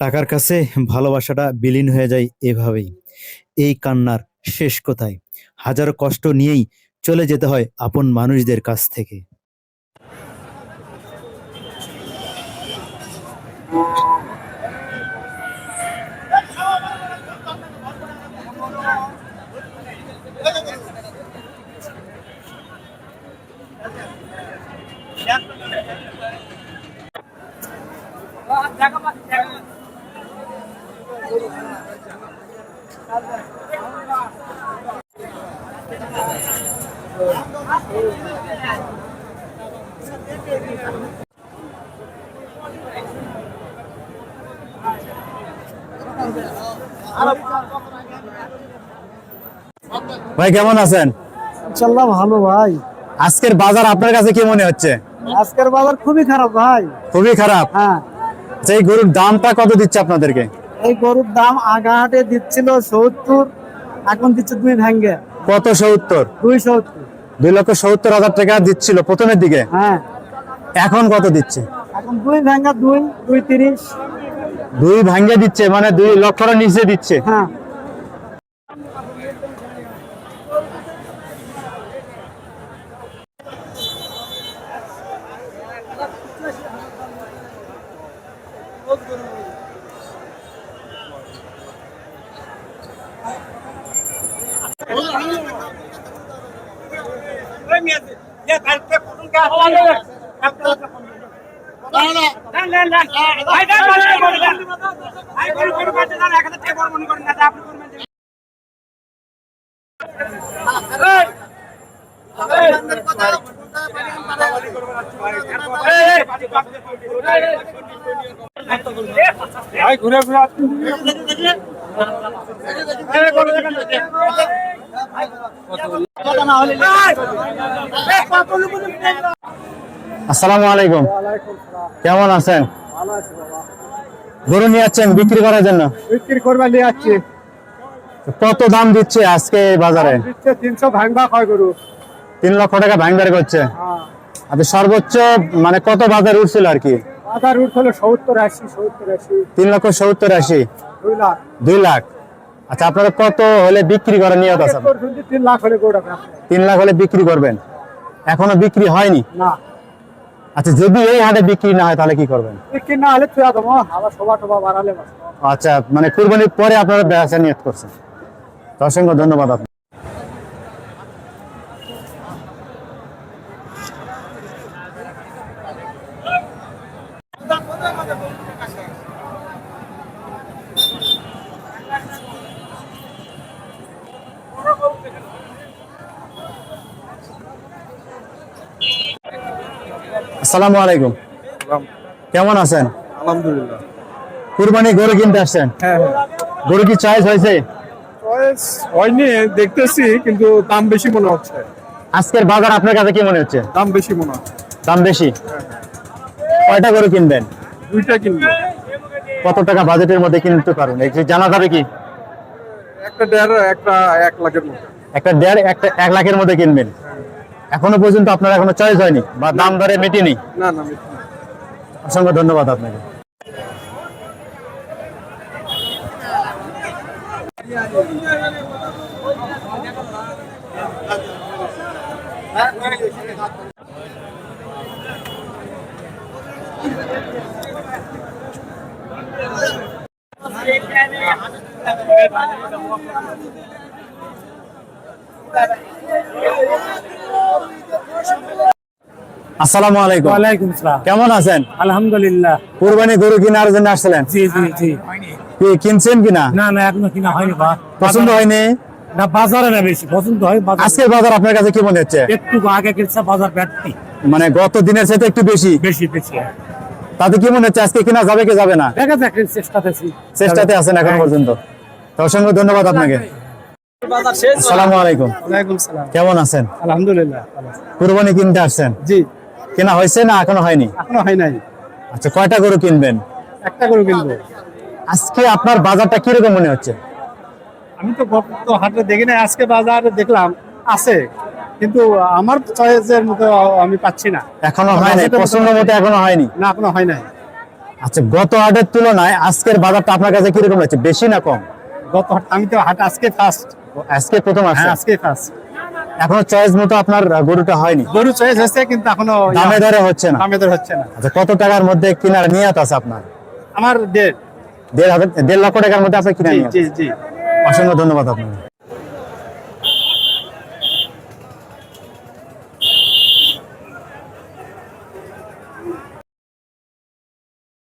টাকার কাছে ভালোবাসাটা বিলীন হয়ে যায় এভাবেই। এই কান্নার শেষ কোথায়? হাজার কষ্ট নিয়েই চলে যেতে হয় আপন মানুষদের কাছ থেকে। ভাই কেমন আছেন? ইনশাল্লাহ ভালো ভাই। আজকের বাজার আপনার কাছে কি মনে হচ্ছে? আজকের বাজার খুবই খারাপ ভাই। খুবই খারাপ? হ্যাঁ। সেই গরুর দামটা কত দিচ্ছে আপনাদেরকে? এই গরুর দাম আগাহাটে দিচ্ছিল সত্তর এখন দিচ্ছে দুই ভেঙ্গে। কত সত্তর? দুই সত্তর। দুই লক্ষ সত্তর হাজার টাকা দিচ্ছিল প্রথমের দিকে। হ্যাঁ। এখন কত দিচ্ছে? এখন দুই ভেঙ্গা দুই দুই তিরিশ। দুই ভাঙ্গে দিচ্ছে মানে দুই লক্ষ টাকা নিচে দিচ্ছে। হ্যাঁ। ঘুরে ঘুরে। আসসালামু আলাইকুম। কেমন আছেন? গরু নিয়ে যাচ্ছেন বিক্রি করার জন্য? বিক্রি করবা নিয়ে যাচ্ছি কত দাম দিচ্ছে আজকে বাজারে? তিনশো ভাঙ্গা হয় গরু। তিন লক্ষ টাকা ভাঙবার করছে। হ্যাঁ। আপনি সর্বোচ্চ মানে কত বাজার উঠছিল আর কি? বাজার উঠ হলো সত্তর আশি সত্তর আশি। তিন লক্ষ সত্তর আশি। দুই লাখ। দুই লাখ। আচ্ছা আপনারা কত হলে বিক্রি করার নিয়ত আছে তিন লাখ হলে তিন লাখ হলে বিক্রি করবেন? এখনও বিক্রি হয়নি? না। আচ্ছা যদি এই হাটে বিক্রি না হয় তাহলে কি করবেন? বিক্রি না হলে তুই দেবো আবার সভা টভা বাড়ালে আচ্ছা মানে কুরবানির পরে আপনারা ব্যবসা নিয়ত করছেন। অসংখ্য ধন্যবাদ আসসালামু আলাইকুম। কেমন আছেন? আলহামদুলিল্লাহ। কুরবানি গরু কিনতে আসছেন? হ্যাঁ গরু কি চয়েস হয়েছে? হয়নি দেখতেছি কিন্তু দাম বেশি মনে হচ্ছে। আজকের বাজার আপনার কাছে কি মনে হচ্ছে? দাম বেশি মনে হচ্ছে। দাম বেশি? কয়টা গরু কিনবেন? দুইটা কিনবো। কত টাকা বাজেটের মধ্যে কিনতে পারবেন? একটু জানা যাবে কি? একটা দেড় একটা এক লাখের মতো। একটা দেড় একটা এক লাখের মধ্যে কিনবেন? এখনও পর্যন্ত আপনার এখনও চয়েস হয়নি বা দাম দরে মেটেনি। না না অসংখ্য ধন্যবাদ আপনাকে। আসসালামু আলাইকুম। ওয়ালাইকুম সালাম। কেমন আছেন? আলহামদুলিল্লাহ। কুরবানি গরু কেনার জন্য আসছিলেন? জি জি জি। কি কিনছেন কিনা? না না এখনও কিনা হয়নি বা। পছন্দ হয়নি? না বাজারে না বেশি পছন্দ হয় বাজার। আজকের বাজার আপনার কাছে কি মনে হচ্ছে? একটু আগে কিনছে বাজার ব্যাটটি। মানে গত দিনের সাথে একটু বেশি। বেশি বেশি তাতে কি মনে হচ্ছে আজকে কিনা যাবে কি যাবে না? দেখা যাক চেষ্টা তেছি চেষ্টাতে আছেন এখন পর্যন্ত। তো অসংখ্য ধন্যবাদ আপনাকে। আসসালামু আলাইকুম। ওয়ালাইকুম সালাম। কেমন আছেন? আলহামদুলিল্লাহ কুরবানি কিনতে আসছেন? জি। কেনা হয়েছে না এখনও হয়নি? এখনও হয় নাই। আচ্ছা কয়টা গরু কিনবেন? একটা করে কিনবো। আজকে আপনার বাজারটা কীরকম মনে হচ্ছে? আমি তো গত হাটে দেখি না আজকে বাজারে দেখলাম আছে। কিন্তু আমার চয়েসের মতো আমি পাচ্ছি না। এখনও হয় নাই পছন্দ মতো এখনও হয়নি? না এখনও হয় নাই। আচ্ছা গত হাটের তুলনায় আজকের বাজারটা আপনার কাছে কীরকম লাগছে বেশি না কম? গত হাট আমি তো হাট আজকে ফার্স্ট আজকে প্রথম আসছে? হ্যাঁ আজকে ফার্স্ট এখনও চয়েস মতো আপনার গরুটা হয়নি। গরু চয়েস হচ্ছে কিন্তু এখনও দামে দরে হচ্ছে না। দামে দর হচ্ছে না। আচ্ছা কত টাকার মধ্যে কেনার নিয়ত আছে আপনার? আমার দেড়। দেড় দেড় লক্ষ টাকার মধ্যে আপনি কিনে নিয়ত নিয়ে জি জি। অসংখ্য ধন্যবাদ আপনাকে।